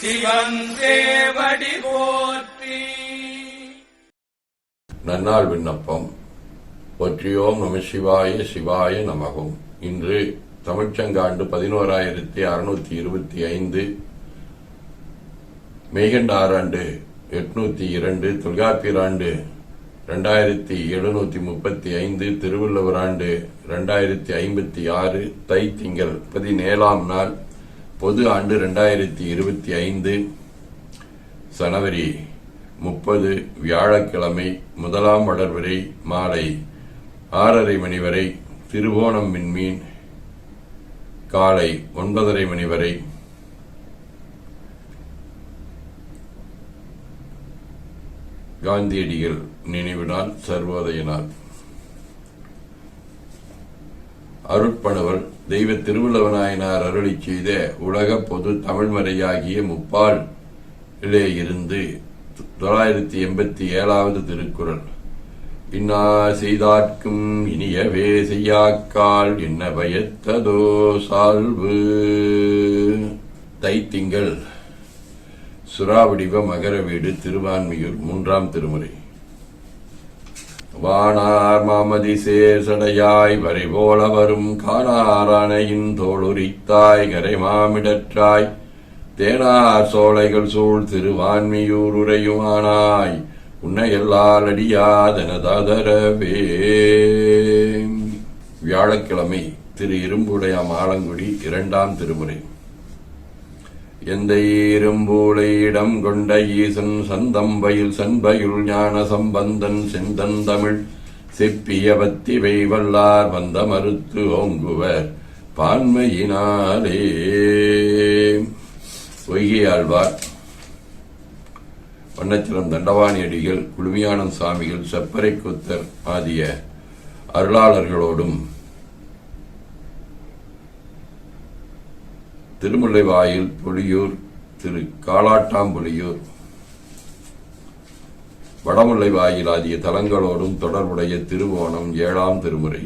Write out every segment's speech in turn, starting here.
சிவன் போற்றி. நன்னாள் விண்ணப்பம். ஒற்றியோம் நம சிவாய சிவாய நமகும். இன்று தமிழ்ச்சங்காண்டு பதினோராயிரத்தி அறுநூத்தி இருபத்தி ஐந்து மெய்கண்ட ஆறாண்டு எட்நூத்தி இரண்டு தொல்காப்பியர் ஆண்டு ரெண்டாயிரத்தி எழுநூத்தி முப்பத்தி ஐந்து திருவள்ளுவர் ஆண்டு ரெண்டாயிரத்தி ஐம்பத்தி ஆறு தை திங்கள் பதினேழாம் நாள் பொது ஆண்டு ரெண்டாயிரத்தி இருபத்தி ஐந்து சனவரி முப்பது வியாழக்கிழமை முதலாம் வளர்வரை மாலை ஆறரை மணி வரை திருவோணம் விண்மீன் காலை ஒன்பதரை மணி வரை காந்தியடிகள் நினைவு நாள் சர்வோதய நாள். அருட்பணவர் தெய்வ திருவள்ளுவநாயனார் அருளி செய்த உலக பொது தமிழ்மறையாகிய முப்பால் இருந்து தொள்ளாயிரத்தி எண்பத்தி ஏழாவது திருக்குறள். இன்னா செய்தார்க்கும் இனியவே செய்யாக்கால் என்ன பயத்ததோ சால்வு? தைத்திங்கள் சுறாவடிவ மகர வீடு திருவான்மியூர் மூன்றாம் திருமுறை. வானார் மாமதி சேசடையாய் வரிபோல வரும் காணாரானையின் தோளுரித்தாய் கரை மாமிடற்றாய் தேனார் சோலைகள் சூழ் திருவான்மியூர் உரையுமானாய் உன்னை எல்லால் அடியாதனதரவே வியாழக்கிழமை திரு இரும்புடையாம் ஆலங்குடி இரண்டாம் திருமுறை. எந்த இரும்பூளை இடம் கொண்ட ஈசன் சந்தம்பயில் சண்பயுள் ஞான சம்பந்தன் செந்தன் தமிழ். செப்பிய பத்திவை வந்த மறுத்து ஓங்குவர் பான்மையினாலே. பொய்கை ஆழ்வார். வண்ணச்சிரம் தண்டவாணி அடிகள் குழுமியானந்த் சுவாமிகள் செப்பரை குத்தர் ஆகிய அருளாளர்களோடும் திருமுல்லைவாயில் புலியூர் திரு காலாட்டாம்புலியூர். வடமுல்லைவாயில் ஆகிய தலங்களோடும் தொடர்புடைய திருவோணம் ஏழாம் திருமுறை.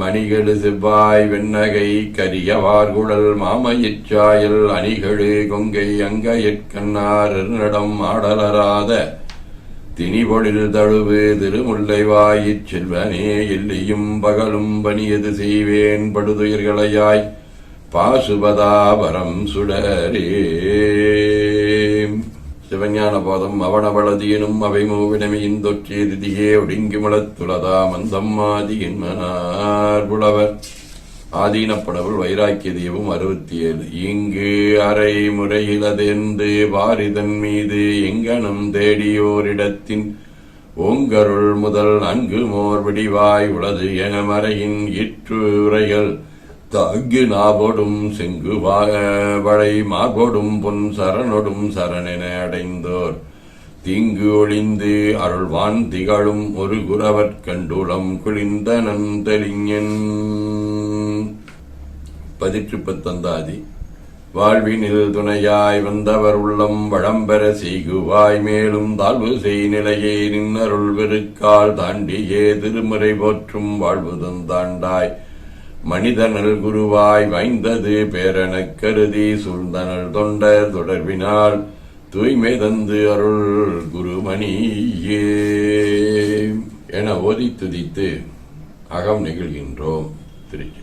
மணிகளு செவ்வாய் வெண்ணகை கரியவார்குழல் மாமயிற்சாயல் அணிகளு கொங்கை அங்கயற்கண்ணார் நடம் ஆடலராத திணிபொழில் தழுவு திருமுல்லைவாயிற் செல்வனே எல்லியும் பகலும் பணியது செய்வேன் படுதுயிர்களையாய். பாசுபதாபரம் சுடரே. சிவஞான போதம் அவனவளதியனும் அவை மூவினமையின் தொற்றிய திதியே ஒடுங்கி முளத்துளதா மந்தம்மாதியின் மனார் புலவர் ஆதீனப்படவுள் வைராக்கிய தீபம் அறுபத்தி ஏழு இங்கு அரை முறையிலதென்று பாரிதன் மீது எங்கனம் தேடியோரிடத்தின் ஓங்கருள் முதல் நன்கு மோர் விடிவாய் உளது என மறையின் இற்று உரைகள் தாங்கு நாபொடும் செங்கு வளை மார்பொடும் பொன் சரணொடும் சரணென அடைந்தோர். தீங்கு ஒளிந்து அருள்வான் திகழும் ஒரு குரவற் கண்டுளம் குளிந்த நந்தலிங்கன் பதிற்று பத்தந்தாதி வாழ்வினில் துணையாய் வந்தவர் உள்ளம் வளம்பெற செய்குவாய் மேலும் தாழ்வு செய் நிலையே நின்னருள் வெறுக்கால் தாண்டியே திருமுறை போற்றும் வாழ்வு தந்தாண்டாய். மனிதனல் குருவாய் வைந்தது பேரெனக் கருதி சூழ்ந்தனல் தொண்டர் தொடர்பினால் தூய்மை தந்து அருள் குருமணியே. என ஓதி துதித்து அகம் நிகழ்கின்றோம் திருச்சி